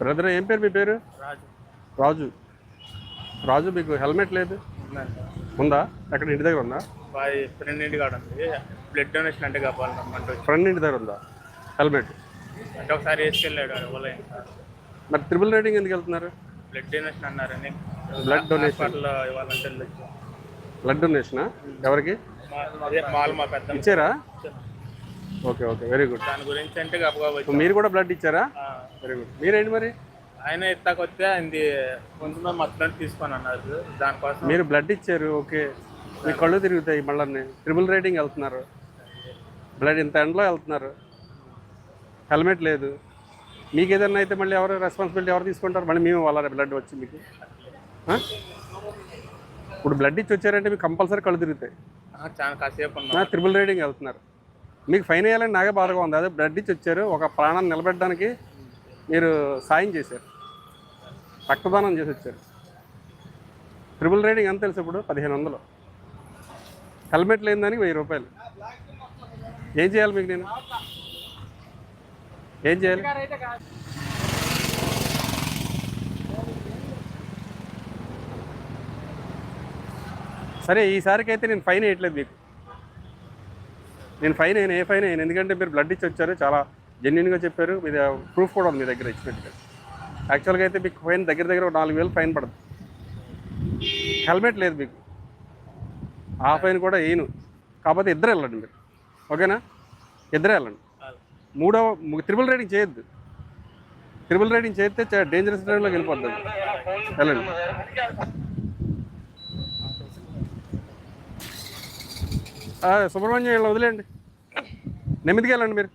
Brother ఏం పేరు మీ పేరు? రాజు. రాజు. రాజు మీకు హెల్మెట్ లేదు? ఉందా? ఎక్కడ ఇంటి దగ్గర ఉందా? ఫ్రెండ్ ఇంటి కాడ ఉంది. బ్లడ్ డొనేషన్ అంటే కావాలన్నమాట ఫ్రెండ్ ఇంటి దగ్గర ఉందా? హెల్మెట్. అంటే ఒకసారి వేసుకెళ్ళాడు మరి త్రిబుల్ రైడింగ్ ఎందుకు వెళ్తున్నారు? బ్లడ్ డొనేషన్ అన్నారని. donation. హాస్పిటల్లో ఇవ్వాలంటే బ్లడ్ డొనేషనా? ఎవరికి? ఇచ్చారా? Okay okay very good. దాని గురించి అంటే మీరు కూడా బ్లడ్ ఇచ్చారా? వెరీ గుడ్ మీరేంటి మరి? ఆయన ఇస్తాకొస్తే ఆయనది కొంచెం మొత్తం తీసుకొని అన్నారు. దానికోసం మీరు బ్లడ్ ఇచ్చారు ఓకే. మీ కళ్ళు తిరుగుతాయి మళ్ళీ ట్రిపుల్ రైడింగ్ వెళ్తున్నారు. బ్లడ్ ఇంత ఎండలో వెళ్తున్నారు. హెల్మెట్ లేదు. మీకు ఏదైనా అయితే మళ్ళీ ఎవరు రెస్పాన్సిబిలిటీ ఎవరు తీసుకుంటారు? మళ్ళీ మేము వాళ్ళ బ్లడ్ వచ్చి మీకు? ఇప్పుడు బ్లడ్ ఇచ్చి వచ్చారంటే మీకు కంపల్సరీ కళ్ళు తిరుగుతాయి. చాలా కాసేపు త్రిబుల్ రైడింగ్ వెళ్తున్నారు. మీకు ఫైన్ వేయాలని నాకే బాధగా ఉంది. అదే బ్లడ్ ఇచ్చి వచ్చారు. ఒక ప్రాణాన్ని నిలబెట్టడానికి మీరు సాయం చేశారు. రక్తదానం చేసి వచ్చారు. ట్రిపుల్ రైడింగ్ ఎంత తెలుసు ఇప్పుడు? పదిహేను వందలు. హెల్మెట్ లేని దానికి వెయ్యి రూపాయలు. ఏం చేయాలి మీకు నేను? ఏం చేయాలి? సరే ఈసారికి అయితే నేను ఫైన్ వేయట్లేదు మీకు. నేను ఫైన్ అయినా ఏ ఫైన్ అయినా ఎందుకంటే మీరు బ్లడ్ ఇచ్చి వచ్చారు చాలా జెన్యున్గా చెప్పారు మీ ప్రూఫ్ కూడా ఉంది మీ దగ్గర ఇచ్చినట్టుగా. యాక్చువల్గా అయితే మీకు ఫైన్ దగ్గర దగ్గర ఒక నాలుగు వేలు ఫైన్ పడుతుంది హెల్మెట్ లేదు మీకు. ఆ ఫైన్ కూడా వేయను కాకపోతే ఇద్దరు వెళ్ళండి మీరు. ఓకేనా ఇద్దరే వెళ్ళండి. మూడవ త్రిబుల్ రైడింగ్ చేయొద్దు. త్రిబుల్ రైడింగ్ చేస్తే డేంజరస్ డ్రైవ్లోకి వెళ్ళిపోద్ది వెళ్ళండి. సుబ్రహ్మణ్యం ఇలా వదిలేండి నెమ్మదిగా వెళ్ళండి మీరు.